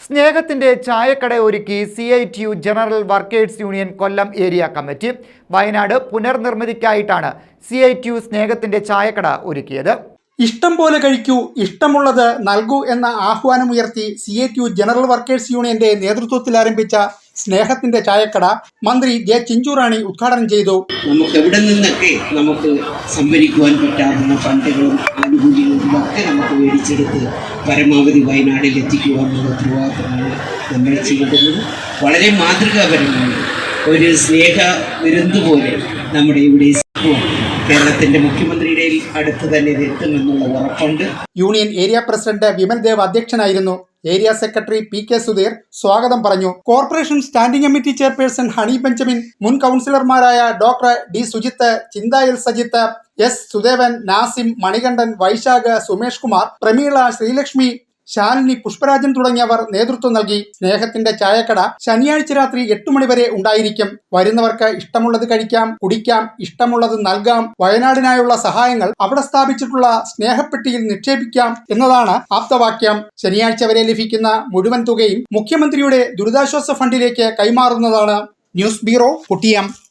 സ്നേഹത്തിന്റെ ചായക്കട ഒരുക്കി C I T U general workers union Kollam area committee. Wayanad പുനർനിർമ്മിതിക്കായിട്ടാണ് C I T U സ്നേഹത്തിന്റെ ചായക്കട ഒരുക്കിയത്. ഇഷ്ടം പോലെ കഴിക്കൂ ഇഷ്ടമുള്ളത് നൽകൂ എന്ന ആഹ്വാനമുയർത്തി C I T U general workers യൂണിയന്റെ നേതൃത്വത്തിൽ ആരംഭിച്ച സ്നേഹത്തിന്റെ ചായക്കട മന്ത്രി ജെ ചിഞ്ചുറാണി ഉദ്ഘാടനം ചെയ്തു. നമുക്ക് എവിടെ നിന്നൊക്കെ നമുക്ക് സംഭരിക്കുവാൻ പറ്റാവുന്ന ഫണ്ടുകളും ആനുകൂല്യങ്ങളും ഒക്കെ നമുക്ക് മേടിച്ചെടുത്ത് പരമാവധി വയനാടിൽ എത്തിക്കുവാനുള്ള ഉത്തരവാദിത്തമാണ് നമ്മൾ ചെയ്യുന്നത് വളരെ മാതൃകാപരമാണ് ഒരു സ്നേഹ വിരുന്ന് പോലെ നമ്മുടെ ഇവിടെ കേരളത്തിന്റെ മുഖ്യമന്ത്രിയുടെ അടുത്ത് തന്നെ ഇത് എത്തുമെന്നുള്ള ഉറപ്പുണ്ട്. Union area president Vimal Dev അധ്യക്ഷനായിരുന്നു. Area secretary P K Sudheer സ്വാഗതം പറഞ്ഞു. Corporation standing committee chairperson Honey Benjamin മുൻ കൗൺസിലർമാരായ doctor D Sujith Chintha L Sajith S Sudevan Nazim Manikandan Vaisakh Sumesh Kumar Prameela Sreelakshmi Shalini Pushparajan തുടങ്ങിയവർ നേതൃത്വം നൽകി. സ്നേഹത്തിന്റെ ചായക്കട ശനിയാഴ്ച രാത്രി എട്ട് മണിവരെ ഉണ്ടായിരിക്കും. വരുന്നവർക്ക് ഇഷ്ടമുള്ളത് കഴിക്കാം കുടിക്കാം ഇഷ്ടമുള്ളത് നൽകാം വയനാടിനായുള്ള സഹായങ്ങൾ അവിടെ സ്ഥാപിച്ചിട്ടുള്ള സ്നേഹപ്പെട്ടിയിൽ നിക്ഷേപിക്കാം എന്നതാണ് ആപ്തവാക്യം. ശനിയാഴ്ച വരെ ലഭിക്കുന്ന മുഴുവൻ തുകയും മുഖ്യമന്ത്രിയുടെ ദുരിതാശ്വാസ ഫണ്ടിലേക്ക് കൈമാറുന്നതാണ്. News bureau കുട്ടിയം.